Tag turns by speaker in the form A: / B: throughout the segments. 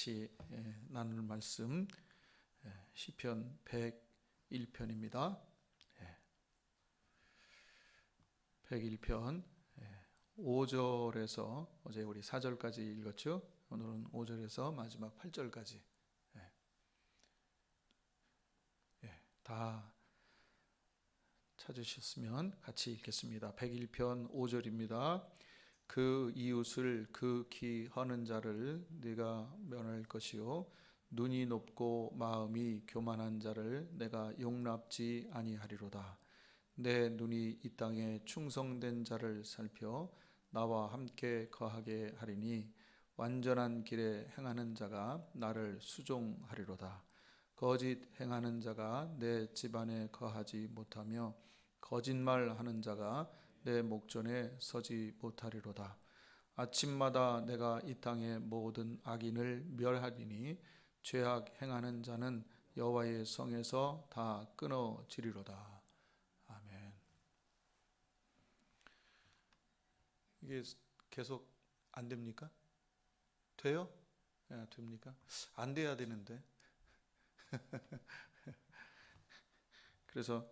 A: 같이 예, 나눌 말씀 예, 시편 101편입니다. 101편 5절에서 어제 우리 4절까지 읽었죠. 오늘은 5절에서 마지막 8절까지 예, 다 찾으셨으면 같이 읽겠습니다. 101편 5절입니다. 그 이웃을 극히 하는 자를 네가 면할 것이요 눈이 높고 마음이 교만한 자를 내가 용납지 아니하리로다. 내 눈이 이 땅에 충성된 자를 살펴 나와 함께 거하게 하리니 완전한 길에 행하는 자가 나를 수종하리로다. 거짓 행하는 자가 내 집안에 거하지 못하며 거짓말하는 자가 내 목전에 서지 못하리로다. 아침마다 내가 이 땅의 모든 악인을 멸하리니 죄악 행하는 자는 여호와의 성에서 다 끊어지리로다. 아멘. 이게 계속 안 됩니까? 돼요? 예, 됩니까? 안 돼야 되는데. 그래서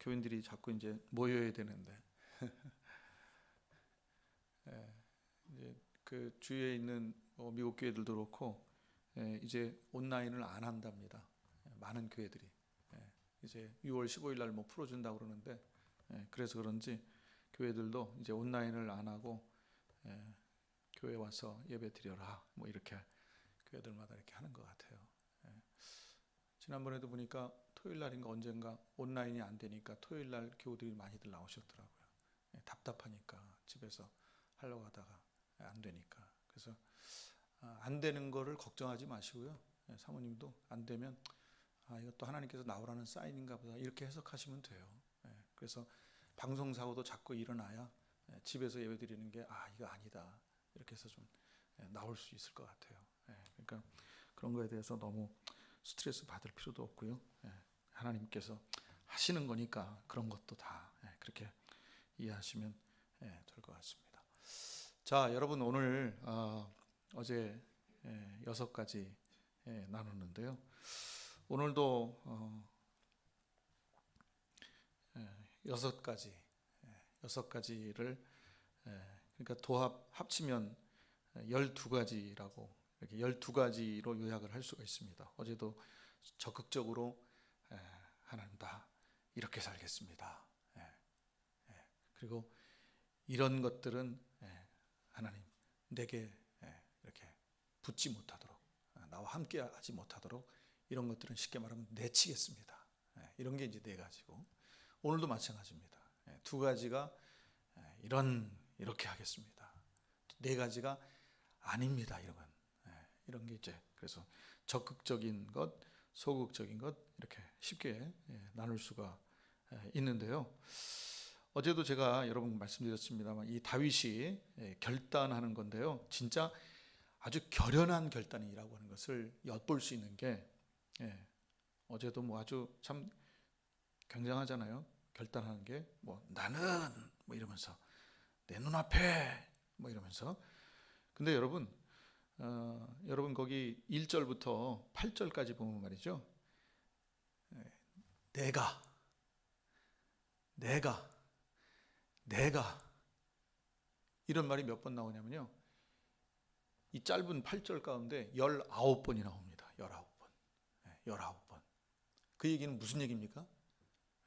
A: 교인들이 자꾸 이제 모여야 되는데. 예, 이제 그 주위에 있는 뭐 미국 교회들도 그렇고 예, 이제 온라인을 안 한답니다. 예, 많은 교회들이 예, 이제 6월 15일 날 뭐 풀어준다 그러는데 예, 그래서 그런지 교회들도 이제 온라인을 안 하고 예, 교회 와서 예배 드려라 뭐 이렇게 교회들마다 이렇게 하는 것 같아요. 예. 지난번에도 보니까 토요일 날인가 언젠가 온라인이 안 되니까 토요일 날 교우들이 많이들 나오셨더라고요. 예, 답답하니까 집에서 하려고 하다가 예, 안 되니까 그래서 아, 안 되는 거를 걱정하지 마시고요. 예, 사모님도 안 되면 아 이것도 하나님께서 나오라는 사인인가 보다 이렇게 해석하시면 돼요. 예, 그래서 방송 사고도 자꾸 일어나야 예, 집에서 예배 드리는 게 아 이거 아니다 이렇게 해서 좀 예, 나올 수 있을 것 같아요. 예, 그러니까 그런 거에 대해서 너무 스트레스 받을 필요도 없고요. 예, 하나님께서 하시는 거니까 그런 것도 다 예, 그렇게 이해하시면 예, 될것 같습니다. 자, 여러분 오늘 어, 어제 예, 여섯 가지 예, 나눴는데요. 오늘도 어, 예, 여섯 가지 예, 여섯 가지를 예, 그러니까 도합 합치면 열두 가지라고 이렇게 열두 가지로 요약을 할 수가 있습니다. 어제도 적극적으로 예, 하나님 다 이렇게 살겠습니다. 그리고 이런 것들은 예, 하나님 내게 예, 이렇게 붙지 못하도록 아, 나와 함께 하지 못하도록 이런 것들은 쉽게 말하면 내치겠습니다. 예, 이런 게 이제 네 가지고 오늘도 마찬가지입니다. 예, 두 가지가 예, 이런 이렇게 하겠습니다. 네 가지가 아닙니다. 이런 건 예, 이런 게 이제 그래서 적극적인 것, 소극적인 것 이렇게 쉽게 예, 나눌 수가 예, 있는데요. 어제도 제가 여러분 말씀드렸습니다만 이 다윗이 예, 결단하는 건데요. 진짜 아주 결연한 결단이라고 하는 것을 엿볼 수 있는 게 예, 어제도 뭐 아주 참 굉장하잖아요. 결단하는 게 뭐 나는 뭐 이러면서 내 눈앞에 뭐 이러면서 근데 여러분 어, 여러분 거기 1절부터 8절까지 보면 말이죠. 예, 내가 내가 내가 이런 말이 몇 번 나오냐면요. 이 짧은 8절 가운데 19번이 나옵니다. 19번. 예, 19번. 그 얘기는 무슨 얘기입니까?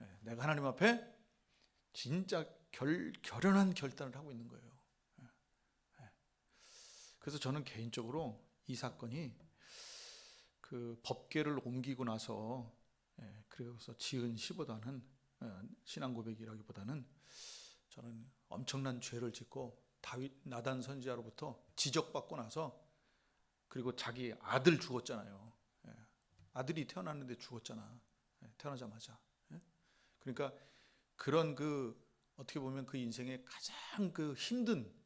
A: 예, 내가 하나님 앞에 진짜 결, 결연한 결단을 하고 있는 거예요. 예, 예. 그래서 저는 개인적으로 이 사건이 그 법계를 옮기고 나서 예, 그래서 지은 시보다는 어, 신앙 고백이라기보다는 저는 엄청난 죄를 짓고 다윗 나단 선지자로부터 지적받고 나서 그리고 자기 아들 죽었잖아요. 예. 아들이 태어났는데 죽었잖아. 예, 태어나자마자. 예. 그러니까 그런 그 어떻게 보면 그 인생의 가장 그 힘든.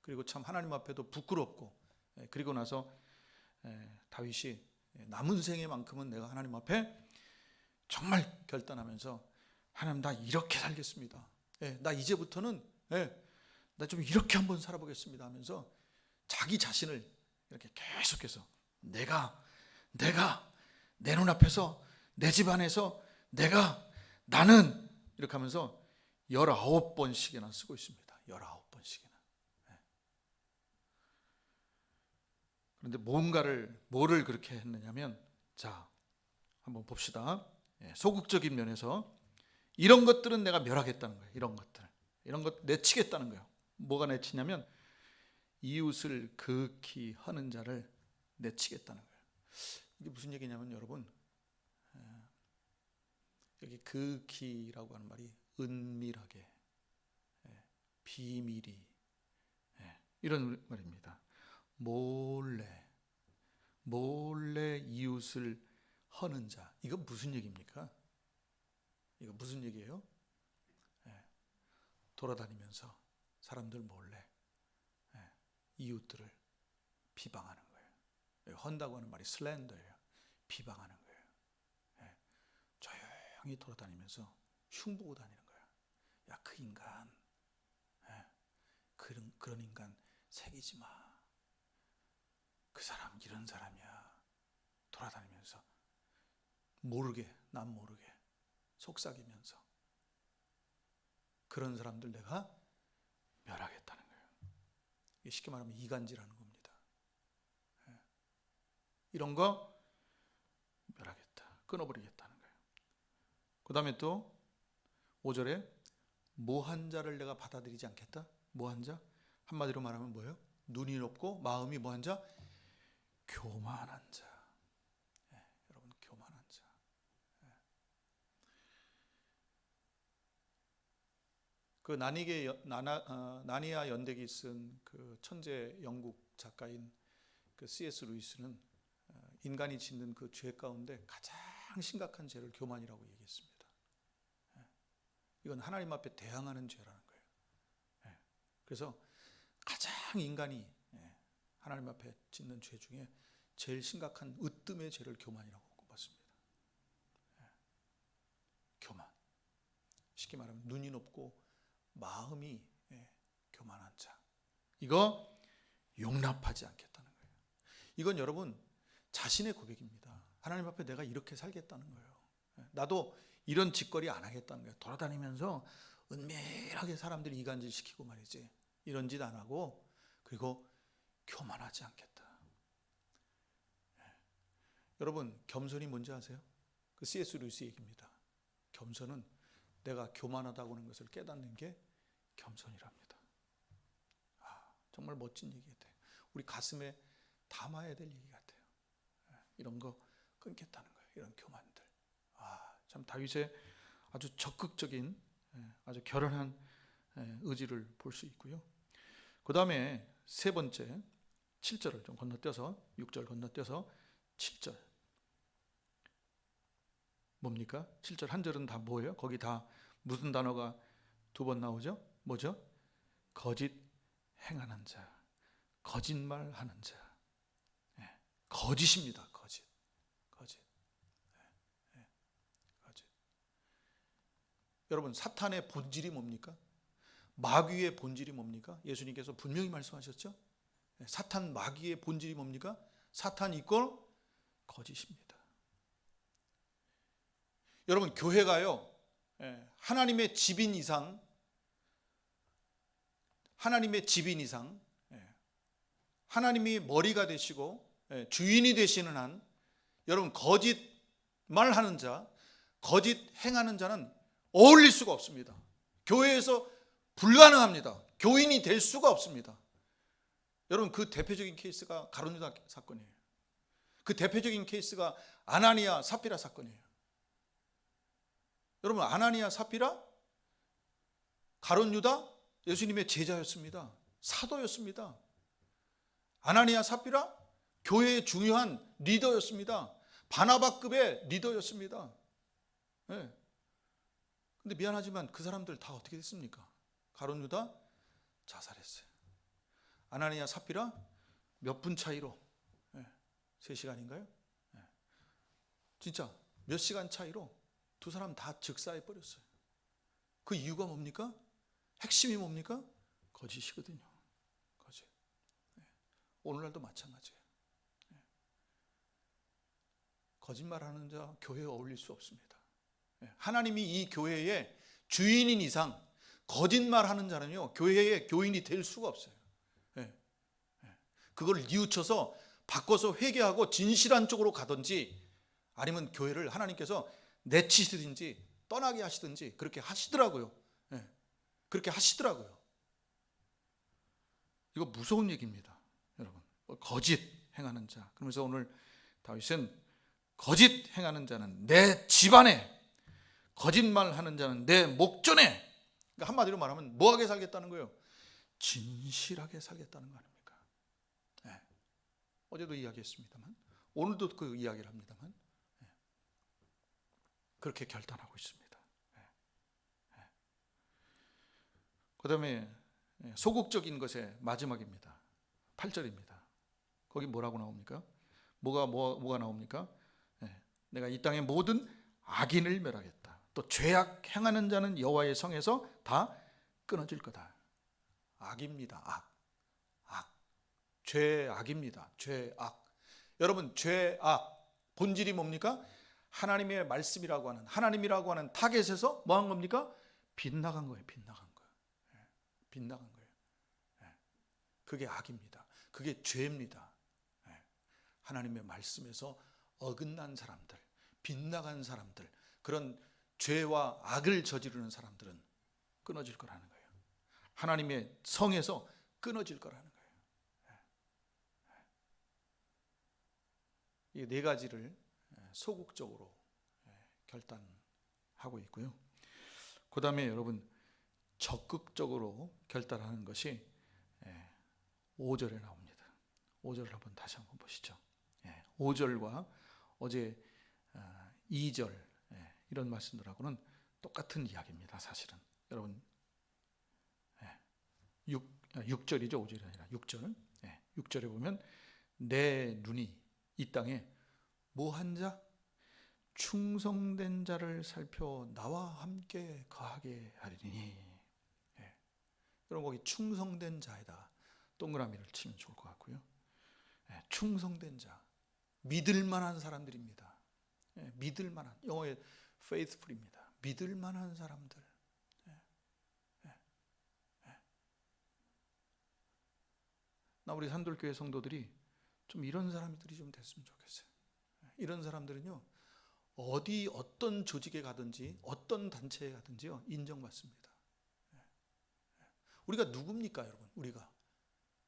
A: 그리고 참 하나님 앞에도 부끄럽고 예, 그리고 나서 예, 다윗이 예, 남은 생애만큼은 내가 하나님 앞에 정말 결단하면서 하나님 나 이렇게 살겠습니다. 예, 나 이제부터는 예, 나 좀 이렇게 한번 살아보겠습니다 하면서 자기 자신을 이렇게 계속해서 내가 내가 내 눈앞에서 내 집안에서 내가 나는 이렇게 하면서 19번씩이나 쓰고 있습니다. 19번씩이나. 그런데 뭔가를 뭐를 그렇게 했느냐면 자 한번 봅시다. 예, 소극적인 면에서 이런 것들은 내가 멸하겠다는 거예요. 이런 것들 이런 것 내치겠다는 거예요. 뭐가 내치냐면 이웃을 극히 하는 자를 내치겠다는 거예요. 이게 무슨 얘기냐면 여러분 예, 여기 극히라고 하는 말이 은밀하게 예, 비밀이 예, 이런 말입니다. 몰래 몰래 이웃을 허는 자 이거 무슨 얘기입니까? 이거 무슨 얘기예요? 예, 돌아다니면서 사람들 몰래 예, 이웃들을 비방하는 거예요. 헌다고 하는 말이 슬렌더예요. 비방하는 거예요. 예, 조용히 돌아다니면서 흉 보고 다니는 거야. 야그 인간, 예, 그런 그런 인간 새기지 마. 그 사람 이런 사람이야. 돌아다니면서 모르게 난 모르게 속삭이면서 그런 사람들 내가 멸하겠다는 거예요. 쉽게 말하면 이간질하는 겁니다. 예. 이런 거 멸하겠다. 끊어버리겠다는 거예요. 그 다음에 또 5절에 모한 자를 내가 받아들이지 않겠다. 모한 자? 한마디로 말하면 뭐예요? 눈이 높고 마음이 뭐한 자? 교만한 자. 예, 여러분 교만한 자. 예. 그 나니게 여- 나나, 어, 나니아 연대기 쓴 그 천재 영국 작가인 그 C.S. 루이스는 어, 인간이 짓는 그 죄 가운데 가장 심각한 죄를 교만이라고 얘기했습니다. 예. 이건 하나님 앞에 대항하는 죄라는 거예요. 예. 그래서 가장 인간이 예, 하나님 앞에 짓는 죄 중에 제일 심각한 으뜸의 죄를 교만이라고 꼽았습니다. 예. 교만. 쉽게 말하면 눈이 높고 마음이 예, 교만한 자. 이거 용납하지 않겠다는 거예요. 이건 여러분 자신의 고백입니다. 하나님 앞에 내가 이렇게 살겠다는 거예요. 예, 나도 이런 짓거리 안 하겠다는 거예요. 돌아다니면서 은밀하게 사람들이 이간질 시키고 말이지. 이런 짓 안 하고 그리고 교만하지 않겠다. 예. 여러분 겸손이 뭔지 아세요? 그 C.S. 루이스 얘기입니다. 겸손은 내가 교만하다고 하는 것을 깨닫는 게 겸손이랍니다. 아, 정말 멋진 얘기 같아요. 우리 가슴에 담아야 될 얘기 같아요. 예, 이런 거 끊겠다는 거예요. 이런 교만들. 아, 참 다윗의 아주 적극적인 예, 아주 결연한 예, 의지를 볼 수 있고요. 그 다음에 세 번째 7절을 좀 건너뛰어서 6절 건너뛰어서 7절 뭡니까? 7절 한 절은 다 뭐예요? 거기 다 무슨 단어가 두 번 나오죠? 뭐죠? 거짓 행하는 자, 거짓말 하는 자, 예, 거짓입니다. 거짓, 거짓, 예, 예, 거짓. 여러분 사탄의 본질이 뭡니까? 마귀의 본질이 뭡니까? 예수님께서 분명히 말씀하셨죠. 예, 사탄 마귀의 본질이 뭡니까? 사탄 이꼴 거짓입니다. 여러분 교회가요 예, 하나님의 집인 이상 하나님의 집인 이상 예, 하나님이 머리가 되시고 예, 주인이 되시는 한 여러분 거짓 말 하는 자 거짓 행하는 자는 어울릴 수가 없습니다. 교회에서 불가능합니다. 교인이 될 수가 없습니다. 여러분 그 대표적인 케이스가 가론유다 사건이에요. 그 대표적인 케이스가 아나니아 사피라 사건이에요. 여러분 아나니아 사피라 가론 유다 예수님의 제자였습니다. 사도였습니다. 아나니아 사피라 교회의 중요한 리더였습니다. 바나바급의 리더였습니다. 네. 근데 미안하지만 그 사람들 다 어떻게 됐습니까? 가론 유다 자살했어요. 아나니아 사피라 몇 분 차이로 네. 3시간인가요? 네. 진짜 몇 시간 차이로 두 사람 다 즉사해 버렸어요. 그 이유가 뭡니까? 핵심이 뭡니까? 거짓이거든요. 거짓. 네. 오늘날도 마찬가지예요. 거짓말하는 자 교회에 어울릴 수 없습니다. 예, 하나님이 이 교회의 주인인 이상 거짓말하는 자는요 교회의 교인이 될 수가 없어요. 예, 예. 그걸 뉘우쳐서 바꿔서 회개하고 진실한 쪽으로 가든지 아니면 교회를 하나님께서 내치시든지 떠나게 하시든지 그렇게 하시더라고요. 예, 그렇게 하시더라고요. 이거 무서운 얘기입니다, 여러분. 거짓 행하는 자. 그러면서 오늘 다윗은 거짓 행하는 자는 내 집안에 거짓말 하는 자는 내 목전에 그러니까 한마디로 말하면 뭐하게 살겠다는 거예요? 진실하게 살겠다는 거 아닙니까? 네. 어제도 이야기했습니다만 오늘도 그 이야기를 합니다만 네. 그렇게 결단하고 있습니다. 네. 네. 그다음에 소극적인 것의 마지막입니다. 8절입니다. 거기 뭐라고 나옵니까? 뭐가 뭐, 뭐가 나옵니까? 네. 내가 이 땅의 모든 악인을 멸하겠다. 또 죄악 행하는 자는 여호와의 성에서 다 끊어질 거다. 악입니다. 악. 악. 죄악입니다. 죄악. 여러분 죄악 본질이 뭡니까? 하나님의 말씀이라고 하는 하나님이라고 하는 타겟에서 뭐 한 겁니까? 빗나간 거예요. 빗나간 거. 예, 빗나간 거예요. 예, 그게 악입니다. 그게 죄입니다. 예, 하나님의 말씀에서 어긋난 사람들, 빗나간 사람들, 그런 죄와 악을 저지르는 사람들은 끊어질 거라는 거예요. 하나님의 성에서 끊어질 거라는 거예요. 이 네 가지를 소극적으로 결단하고 있고요. 그 다음에 여러분 적극적으로 결단하는 것이 5절에 나옵니다. 5절을 한번 다시 한번 보시죠. 5절과 어제 2절 이런 말씀들하고는 똑같은 이야기입니다. 사실은 여러분 6, 6절이죠. 5절이 아니라 6절 6절에 보면 내 눈이 이 땅에 뭐한 자? 충성된 자를 살펴 나와 함께 거하게 하리니. 예. 여러분 거기 충성된 자에다 동그라미를 치면 좋을 것 같고요. 예. 충성된 자, 믿을 만한 사람들입니다. 예. 믿을 만한 영어에 faithful입니다. 믿을 만한 사람들. 예. 예. 예. 나 우리 산돌교회 성도들이 좀 이런 사람들이 좀 됐으면 좋겠어요. 이런 사람들은요 어디 어떤 조직에 가든지 어떤 단체에 가든지요 인정받습니다. 우리가 누굽니까, 여러분? 우리가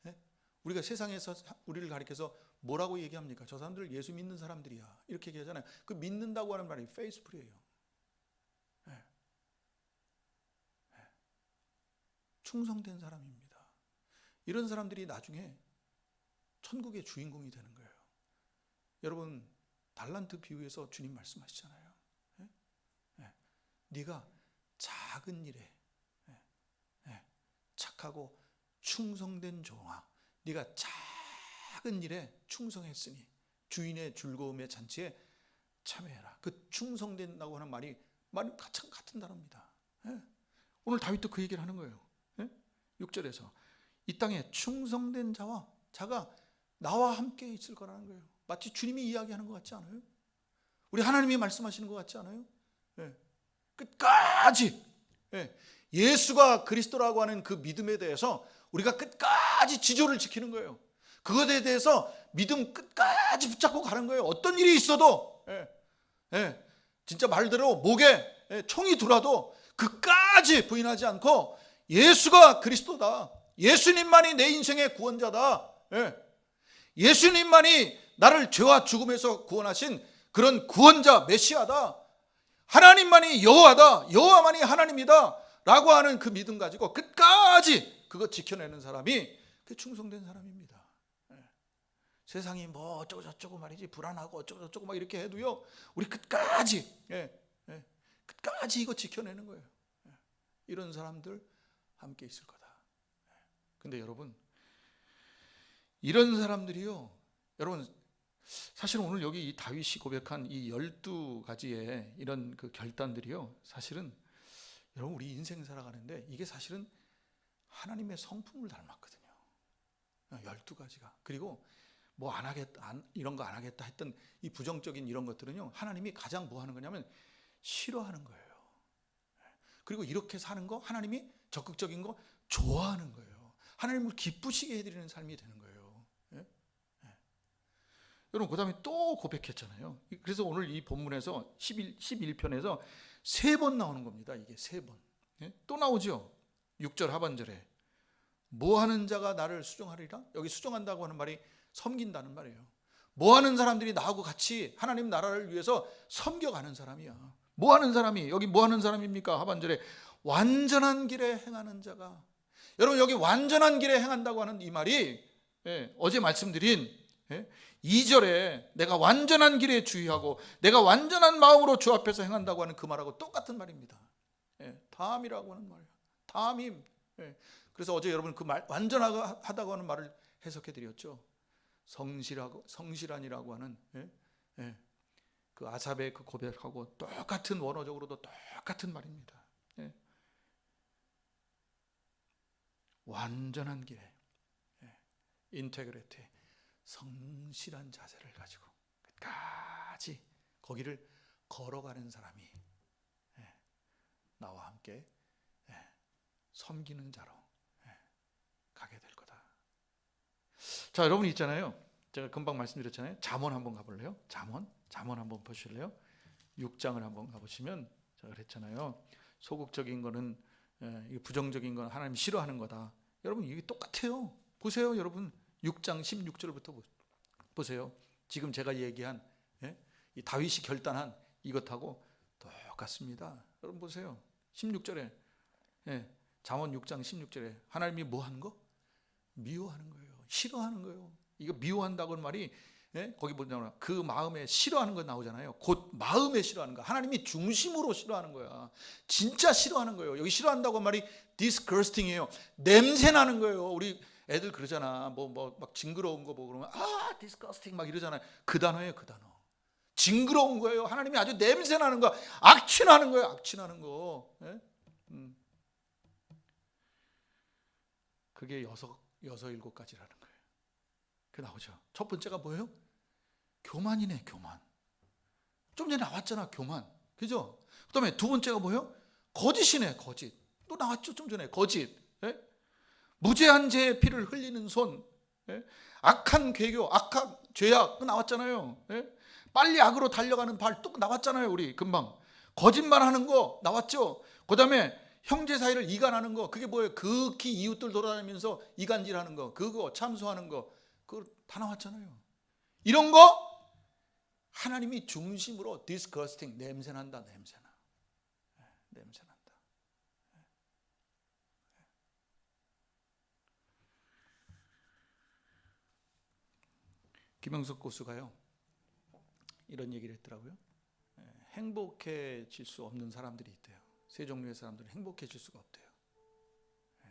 A: 예? 우리가 세상에서 우리를 가리켜서 뭐라고 얘기합니까? 저 사람들 예수 믿는 사람들이야 이렇게 얘기하잖아요. 그 믿는다고 하는 말이 페이스풀이에요. 예. 예. 충성된 사람입니다. 이런 사람들이 나중에 천국의 주인공이 되는 거예요. 여러분 달란트 비유에서 주님 말씀하시잖아요. 예? 예. 네가 작은 일에 예. 예. 착하고 충성된 종아, 네가 작은 일에 충성했으니 주인의 즐거움의 잔치에 참여해라. 그 충성된다고 하는 말이 말이 같은 같은 단어입니다. 예. 오늘 다윗도 그 얘기를 하는 거예요. 예? 6절에서 이 땅에 충성된 자와 자가 나와 함께 있을 거라는 거예요. 마치 주님이 이야기하는 것 같지 않아요? 우리 하나님이 말씀하시는 것 같지 않아요? 예. 끝까지 예. 수가 그리스도라고 하는 그 믿음에 대해서 우리가 끝까지 지조를 지키는 거예요. 그것에 대해서 믿음 끝까지 붙잡고 가는 거예요. 어떤 일이 있어도 예. 예. 진짜 말대로 목에 예, 총이 들어도 끝까지 부인하지 않고 예수가 그리스도다. 예수님만이 내 인생의 구원자다. 예. 예수님만이 나를 죄와 죽음에서 구원하신 그런 구원자 메시아다. 하나님만이 여호와다. 여호와만이 하나님이다. 라고 하는 그 믿음 가지고 끝까지 그거 지켜내는 사람이 그 충성된 사람입니다. 예. 세상이 뭐 어쩌고 저쩌고 말이지 불안하고 어쩌고 저쩌고 막 이렇게 해도요. 우리 끝까지 예, 예, 끝까지 이거 지켜내는 거예요. 예. 이런 사람들 함께 있을 거다. 예. 근데 여러분 이런 사람들이요. 여러분 사실 오늘 여기 이 다윗이 고백한 이 열두 가지의 이런 그 결단들이요. 사실은 여러분 우리 인생 살아가는데 이게 사실은 하나님의 성품을 닮았거든요. 열두 가지가. 그리고 뭐 안 하겠다 안- 이런 거 안 하겠다 했던 이 부정적인 이런 것들은요 하나님이 가장 뭐 하는 거냐면 싫어하는 거예요. 그리고 이렇게 사는 거 하나님이 적극적인 거 좋아하는 거예요. 하나님을 기쁘시게 해드리는 삶이 되는 거예요. 여러분 그 다음에 또 고백했잖아요. 그래서 오늘 이 본문에서 11 11편에서 세 번 나오는 겁니다. 이게 세 번. 예? 또 나오죠. 6절 하반절에 뭐 하는 자가 나를 수종하리라? 여기 수종한다고 하는 말이 섬긴다는 말이에요. 뭐 하는 사람들이 나하고 같이 하나님 나라를 위해서 섬겨가는 사람이야. 뭐 하는 사람이 여기 뭐 하는 사람입니까? 하반절에 완전한 길에 행하는 자가 여러분 여기 완전한 길에 행한다고 하는 이 말이 예, 어제 말씀드린 예, 2절에 내가 완전한 길에 주의하고 내가 완전한 마음으로 주 앞에서 행한다고 하는 그 말하고 똑같은 말입니다. 예, 다함이라고 하는 말이야. 다함임. 예, 그래서 어제 여러분 그 말 완전하다고 하는 말을 해석해 드렸죠. 성실하고 성실한이라고 하는 예, 예, 그 아삽의 그 고백하고 똑같은 원어적으로도 똑같은 말입니다. 예. 완전한 길에 예, 인테그리티 성실한 자세를 가지고 끝까지 거기를 걸어가는 사람이 예, 나와 함께 예, 섬기는 자로 예, 가게 될 거다. 자, 여러분 있잖아요. 제가 금방 말씀드렸잖아요. 잠언 한번 가볼래요? 잠언, 잠언 한번 보실래요? 6장을 한번 가보시면 제가 그랬잖아요. 소극적인 거는 부정적인 건 하나님 싫어하는 거다. 여러분 이게 똑같아요. 보세요, 여러분 6장 16절부터 보세요. 지금 제가 얘기한 예? 이 다윗이 결단한 이것하고 똑같습니다. 여러분 보세요. 16절에 예, 잠언 6장 16절에 하나님이 뭐 하는 거? 미워하는 거예요. 싫어하는 거예요. 이거 미워한다고는 말이 예? 거기 보잖아. 그 마음에 싫어하는 거 나오잖아요. 곧 마음에 싫어하는 거. 하나님이 중심으로 싫어하는 거야. 진짜 싫어하는 거예요. 여기 싫어한다고 말이 disgusting이에요. 냄새 나는 거예요. 우리 애들 그러잖아. 뭐 뭐 막 징그러운 거 보고 그러면 아 disgusting 막 이러잖아요. 그 단어예요, 그 단어. 징그러운 거예요. 하나님이 아주 냄새 나는 거, 악취나는 거예요. 악취나는 거. 예? 음. 그게 여섯 여섯 일곱 가지라는 거예요. 그 나오죠. 첫 번째가 뭐예요? 교만이네, 교만. 좀 전에 나왔잖아, 교만. 그죠? 그다음에 두 번째가 뭐예요? 거짓이네, 거짓. 또 나왔죠, 좀 전에 거짓. 예? 무죄한 죄의 피를 흘리는 손. 예? 악한 괴교, 악한 죄악 그 나왔잖아요. 예? 빨리 악으로 달려가는 발또 나왔잖아요, 우리 금방. 거짓말하는 거 나왔죠. 그다음에 형제 사이를 이간하는 거 그게 뭐예요? 극히 이웃들 돌아다니면서 이간질하는 거 그거 참소하는 거 그거 다 나왔잖아요. 이런 거 하나님이 중심으로 disgusting 냄새 난다 냄새 나 예, 냄새 난다. 예. 김영석 고수가요 이런 얘기를 했더라고요. 예, 행복해질 수 없는 사람들이 있대요. 세 종류의 사람들은 행복해질 수가 없대요. 예.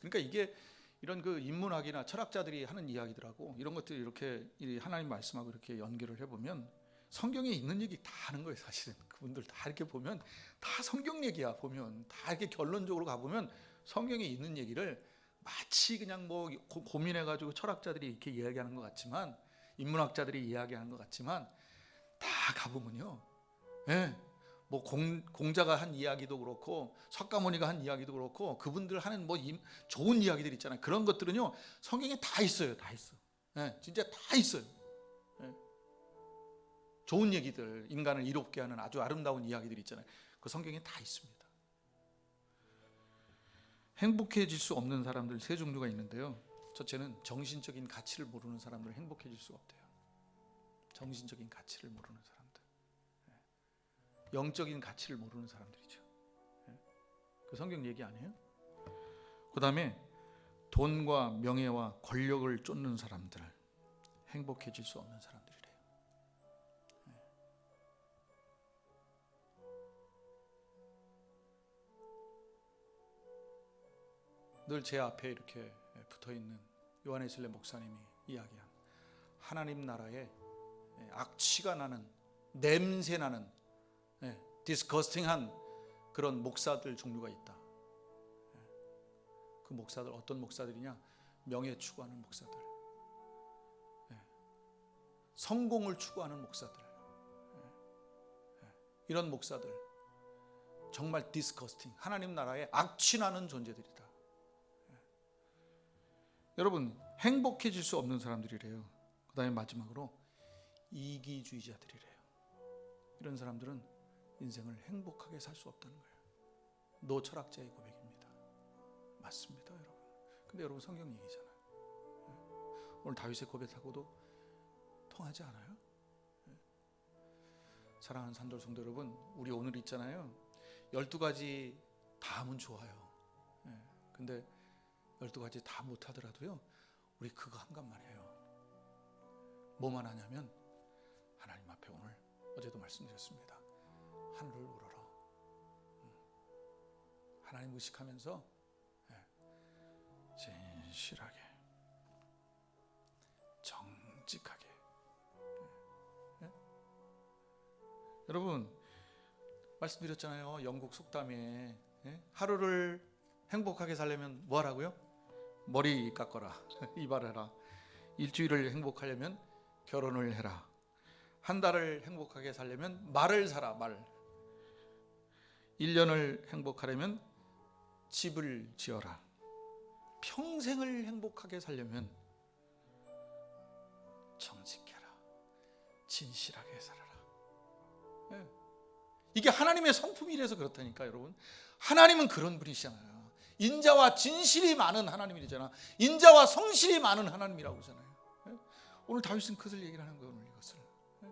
A: 그러니까 이게 이런 그 인문학이나 철학자들이 하는 이야기들하고 이런 것들이 이렇게 이 하나님 말씀하고 이렇게 연결을 해보면 성경에 있는 얘기 다 하는 거예요. 사실은 그분들 다 이렇게 보면 다 성경 얘기야. 보면 다 이렇게 결론적으로 가보면 성경에 있는 얘기를 마치 그냥 뭐 고- 고민해가지고 철학자들이 이렇게 이야기하는 것 같지만 인문학자들이 이야기하는 것 같지만 다 가보면요. 예. 뭐 공, 공자가 한 이야기도 그렇고 석가모니가 한 이야기도 그렇고 그분들 하는 뭐 임- 좋은 이야기들 있잖아요. 그런 것들은요 성경에 다 있어요. 다 있어. 예, 진짜 다 있어요. 예. 좋은 얘기들, 인간을 이롭게 하는 아주 아름다운 이야기들 있잖아요. 그 성경에 다 있습니다. 행복해질 수 없는 사람들 세 종류가 있는데요. 첫째는 정신적인 가치를 모르는 사람들은 행복해질 수가 없대요. 정신적인 가치를 모르는 사람들. 예. 영적인 가치를 모르는 사람들이죠. 예. 그 성경 얘기 아니에요? 그 다음에 돈과 명예와 권력을 쫓는 사람들 행복해질 수 없는 사람들이래요. 예. 늘제 앞에 이렇게 붙어 있는 요한에슬레 목사님이 이야기한 하나님 나라의 악취가 나는 냄새 나는 예, 디스커스팅한 그런 목사들 종류가 있다. 예. 그 목사들 어떤 목사들이냐? 명예 추구하는 목사들. 예. 성공을 추구하는 목사들, 이런 목사들 정말 디스커스팅 하나님 나라에 악취 나는 존재들이다. 여러분 행복해질 수 없는 사람들이래요. 그 다음에 마지막으로 이기주의자들이래요. 이런 사람들은 인생을 행복하게 살 수 없다는 거예요. 노 철학자의 고백입니다. 맞습니다, 여러분. 근데 여러분 성경 얘기잖아요. 오늘 다윗의 고백하고도 통하지 않아요? 사랑하는 산돌 성도 여러분, 우리 오늘 있잖아요. 12가지 다 하면 좋아요. 예. 근데 12가지 다 못하더라도요. 우리 그거 한 것만 해요. 뭐만 하냐면 하나님 앞에 오늘 어제도 말씀드렸습니다. 하늘을 우러러. 음. 하나님 의식하면서 예. 진실하게 정직하게 예. 예? 여러분 말씀드렸잖아요. 영국 속담에 예? 하루를 행복하게 살려면 뭐 하라고요? 머리 깎아라. 이발해라. 일주일을 행복하려면 결혼을 해라. 한 달을 행복하게 살려면 말을 사라. 말. 1년을 행복하려면 집을 지어라. 평생을 행복하게 살려면 정직해라. 진실하게 살아라. 예. 이게 하나님의 성품이라서 그렇다니까 여러분. 하나님은 그런 분이시잖아요. 인자와 진실이 많은 하나님이잖아. 인자와 성실이 많은 하나님이라고 하잖아요. 예? 오늘 다윗은 그것을 얘기를 하는 거예요. 오늘 이것을. 예?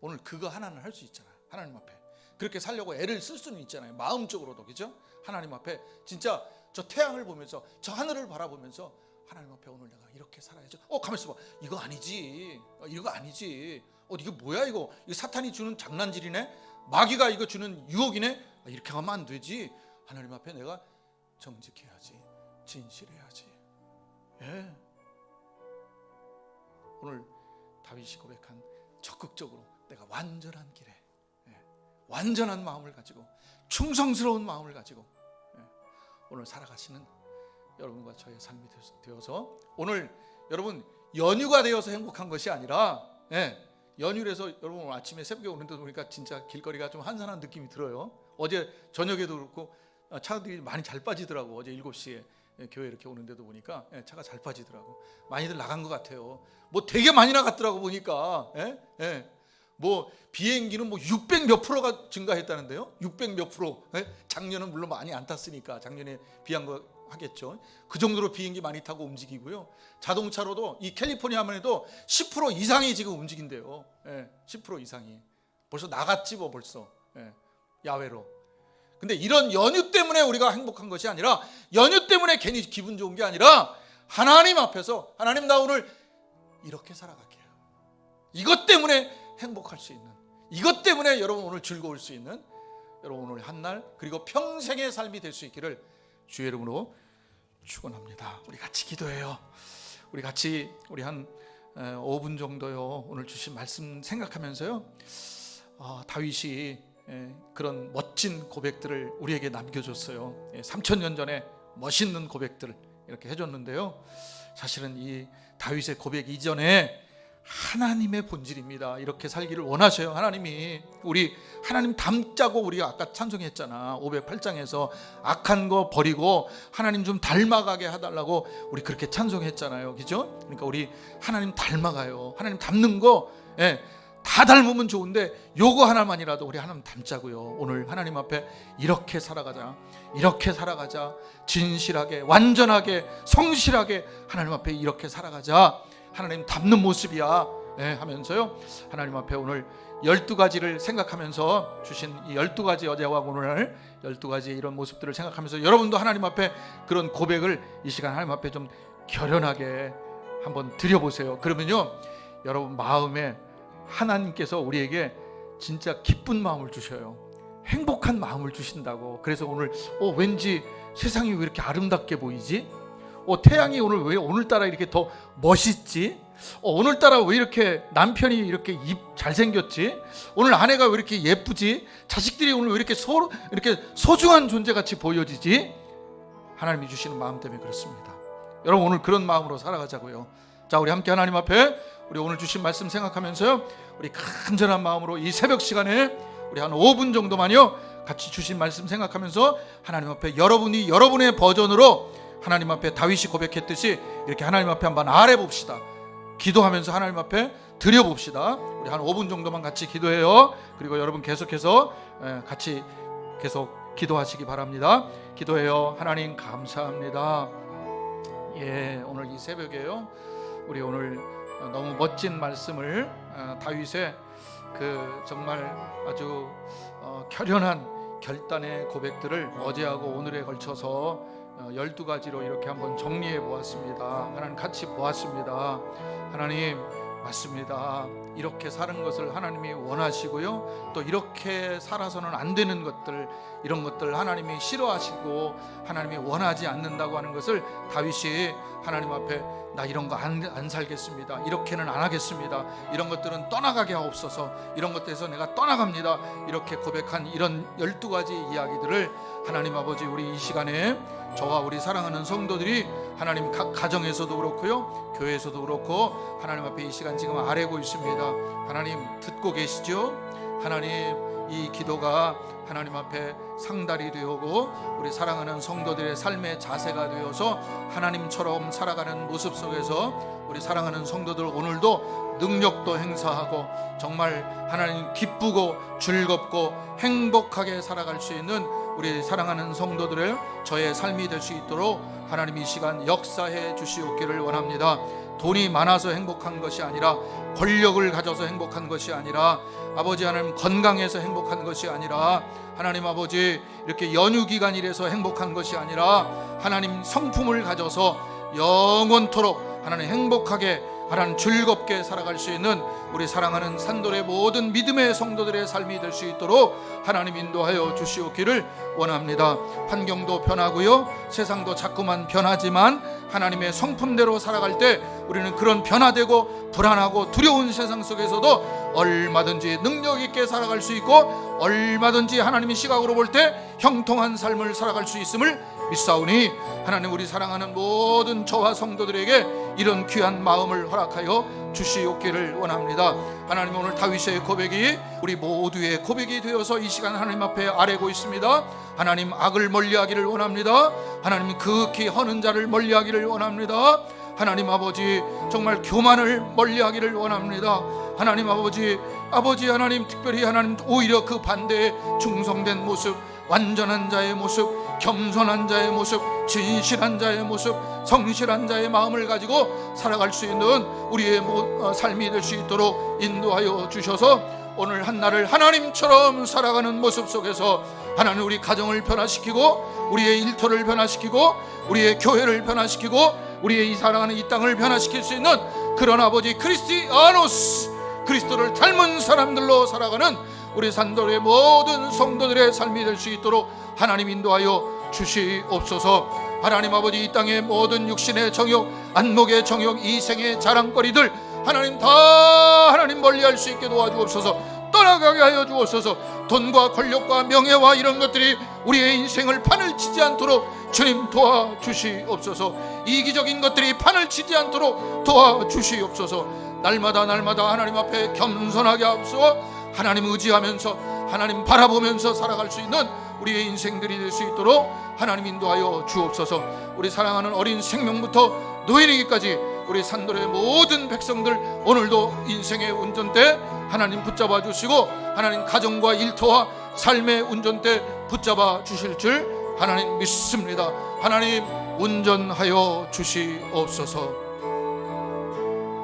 A: 오늘 그거 하나는 할 수 있잖아요. 하나님 앞에. 그렇게 살려고 애를 쓸 수는 있잖아요. 마음적으로도 그죠? 하나님 앞에 진짜 저 태양을 보면서 저 하늘을 바라보면서 하나님 앞에 오늘 내가 이렇게 살아야죠. 어 가만 있어봐. 이거 아니지. 어, 이거 아니지. 어 이게 뭐야 이거? 이거 사탄이 주는 장난질이네. 마귀가 이거 주는 유혹이네. 아, 이렇게 하면 안 되지. 하나님 앞에 내가 정직해야지. 진실해야지. 예. 오늘 다윗이 고백한 적극적으로 내가 완전한 길에 예, 완전한 마음을 가지고 충성스러운 마음을 가지고 예, 오늘 살아가시는 여러분과 저의 삶이 되어서 오늘 여러분 연휴가 되어서 행복한 것이 아니라 예, 연휴에서 여러분 아침에 새벽에 오는데 보니까 진짜 길거리가 좀 한산한 느낌이 들어요. 어제 저녁에도 그렇고 어, 차들이 많이 잘 빠지더라고. 어제 7시에 교회 이렇게 오는데도 보니까 예, 차가 잘 빠지더라고. 많이들 나간 것 같아요. 뭐 되게 많이 나갔더라고 보니까. 예? 예. 뭐 비행기는 뭐 600 몇 프로가 증가했다는데요. 600 몇 프로. 예? 작년은 물론 많이 안 탔으니까 작년에 비한 거 하겠죠. 그 정도로 비행기 많이 타고 움직이고요. 자동차로도 이 캘리포니아만 해도 10% 이상이 지금 움직인대요. 예, 10% 이상이. 벌써 나갔지 뭐 벌써. 예, 야외로. 근데 이런 연휴 때문에 우리가 행복한 것이 아니라 연휴 때문에 괜히 기분 좋은 게 아니라 하나님 앞에서 하나님 나 오늘 이렇게 살아갈게요. 이것 때문에 행복할 수 있는 이것 때문에 여러분 오늘 즐거울 수 있는 여러분 오늘 한 날 그리고 평생의 삶이 될 수 있기를 주의 이름으로 축원합니다. 우리 같이 기도해요. 우리 같이 우리 한 5분 정도요. 오늘 주신 말씀 생각하면서요. 아, 다윗이 예, 그런 멋진 고백들을 우리에게 남겨줬어요. 3천 년 전에 멋있는 고백들을 이렇게 해줬는데요. 사실은 이 다윗의 고백 이전에 하나님의 본질입니다. 이렇게 살기를 원하셔요. 하나님이 우리 하나님 닮자고 우리가 아까 찬송했잖아. 508장에서 악한 거 버리고 하나님 좀 닮아가게 해달라고 우리 그렇게 찬송했잖아요. 그죠? 그러니까 우리 하나님 닮아가요. 하나님 닮는 거 예, 다 닮으면 좋은데 요거 하나만이라도 우리 하나님 닮자고요. 오늘 하나님 앞에 이렇게 살아가자. 이렇게 살아가자. 진실하게, 완전하게, 성실하게 하나님 앞에 이렇게 살아가자. 하나님 닮는 모습이야. 네, 하면서요. 하나님 앞에 오늘 12가지를 생각하면서 주신 이 12가지 어제와 오늘 12가지 이런 모습들을 생각하면서 여러분도 하나님 앞에 그런 고백을 이 시간 하나님 앞에 좀 결연하게 한번 드려보세요. 그러면요. 여러분 마음에 하나님께서 우리에게 진짜 기쁜 마음을 주셔요. 행복한 마음을 주신다고. 그래서 오늘 어 왠지 세상이 왜 이렇게 아름답게 보이지? 어 태양이 오늘 왜 오늘따라 이렇게 더 멋있지? 어, 오늘따라 왜 이렇게 남편이 이렇게 입 잘생겼지? 오늘 아내가 왜 이렇게 예쁘지? 자식들이 오늘 왜 이렇게 소 이렇게 소중한 존재 같이 보여지지? 하나님이 주시는 마음 때문에 그렇습니다. 여러분 오늘 그런 마음으로 살아가자고요. 자, 우리 함께 하나님 앞에 우리 오늘 주신 말씀 생각하면서요. 우리 간절한 마음으로 이 새벽 시간에 우리 한 5분 정도만요. 같이 주신 말씀 생각하면서 하나님 앞에 여러분이 여러분의 버전으로 하나님 앞에 다윗이 고백했듯이 이렇게 하나님 앞에 한번 아뢰 봅시다. 기도하면서 하나님 앞에 드려 봅시다. 우리 한 5분 정도만 같이 기도해요. 그리고 여러분 계속해서 예, 같이 계속 기도하시기 바랍니다. 기도해요. 하나님 감사합니다. 예, 오늘 이 새벽에요. 우리 오늘 너무 멋진 말씀을 어, 다윗의 그 정말 아주 어, 결연한 결단의 고백들을 어제하고 오늘에 걸쳐서 어, 12가지로 이렇게 한번 정리해 보았습니다. 하나님 같이 보았습니다. 하나님 맞습니다. 이렇게 사는 것을 하나님이 원하시고요. 또 이렇게 살아서는 안 되는 것들 이런 것들 하나님이 싫어하시고 하나님이 원하지 않는다고 하는 것을 다윗이 하나님 앞에 나 이런 거 안 안 살겠습니다. 이렇게는 안 하겠습니다. 이런 것들은 떠나가게 하옵소서. 이런 것들에서 내가 떠나갑니다. 이렇게 고백한 이런 12가지 이야기들을 하나님 아버지 우리 이 시간에 저와 우리 사랑하는 성도들이 하나님 각 가정에서도 그렇고요. 교회에서도 그렇고 하나님 앞에 이 시간 지금 아뢰고 있습니다. 하나님 듣고 계시죠? 하나님 이 기도가 하나님 앞에 상달이 되고 우리 사랑하는 성도들의 삶의 자세가 되어서 하나님처럼 살아가는 모습 속에서 우리 사랑하는 성도들 오늘도 능력도 행사하고 정말 하나님 기쁘고 즐겁고 행복하게 살아갈 수 있는 우리 사랑하는 성도들의 저의 삶이 될 수 있도록 하나님 이 시간 역사해 주시옵기를 원합니다. 돈이 많아서 행복한 것이 아니라 권력을 가져서 행복한 것이 아니라 아버지 하나님 건강해서 행복한 것이 아니라 하나님 아버지 이렇게 연휴 기간이라서 행복한 것이 아니라 하나님 성품을 가져서 영원토록 하나님 행복하게 하나님 즐겁게 살아갈 수 있는 우리 사랑하는 산돌의 모든 믿음의 성도들의 삶이 될 수 있도록 하나님 인도하여 주시옵기를 원합니다. 환경도 변하고요. 세상도 자꾸만 변하지만 하나님의 성품대로 살아갈 때 우리는 그런 변화되고 불안하고 두려운 세상 속에서도 얼마든지 능력 있게 살아갈 수 있고 얼마든지 하나님의 시각으로 볼 때 형통한 삶을 살아갈 수 있음을 믿사오니 하나님 우리 사랑하는 모든 저와 성도들에게 이런 귀한 마음을 허락하여 주시옵기를 원합니다. 하나님 오늘 다윗의 고백이 우리 모두의 고백이 되어서 이 시간 하나님 앞에 아뢰고 있습니다. 하나님 악을 멀리하기를 원합니다. 하나님 극히 허는 자를 멀리하기를 원합니다. 하나님 아버지 정말 교만을 멀리하기를 원합니다. 하나님 아버지 아버지 하나님 특별히 하나님 오히려 그 반대의 중성된 모습 완전한 자의 모습 겸손한 자의 모습 진실한 자의 모습 성실한 자의 마음을 가지고 살아갈 수 있는 우리의 모- 어, 삶이 될 수 있도록 인도하여 주셔서 오늘 한날을 하나님처럼 살아가는 모습 속에서 하나님 우리 가정을 변화시키고 우리의 일터를 변화시키고 우리의 교회를 변화시키고 우리의 이 사랑하는 이 땅을 변화시킬 수 있는 그런 아버지 크리스티아노스 그리스도를 닮은 사람들로 살아가는 우리 산돌의 모든 성도들의 삶이 될 수 있도록 하나님 인도하여 주시옵소서. 하나님 아버지 이 땅의 모든 육신의 정욕, 안목의 정욕, 이생의 자랑거리들 하나님 다 하나님 멀리할 수 있게 도와주옵소서. 떠나가게 하여 주옵소서. 돈과 권력과 명예와 이런 것들이 우리의 인생을 판을 치지 않도록 주님 도와주시옵소서. 이기적인 것들이 판을 치지 않도록 도와주시옵소서. 날마다 날마다 하나님 앞에 겸손하게 앞서 하나님 의지하면서 하나님 바라보면서 살아갈 수 있는 우리의 인생들이 될 수 있도록 하나님 인도하여 주옵소서. 우리 사랑하는 어린 생명부터 노인에게까지 우리 산돌의 모든 백성들 오늘도 인생의 운전대 하나님 붙잡아 주시고 하나님 가정과 일터와 삶의 운전대 붙잡아 주실 줄 하나님 믿습니다. 하나님 운전하여 주시옵소서.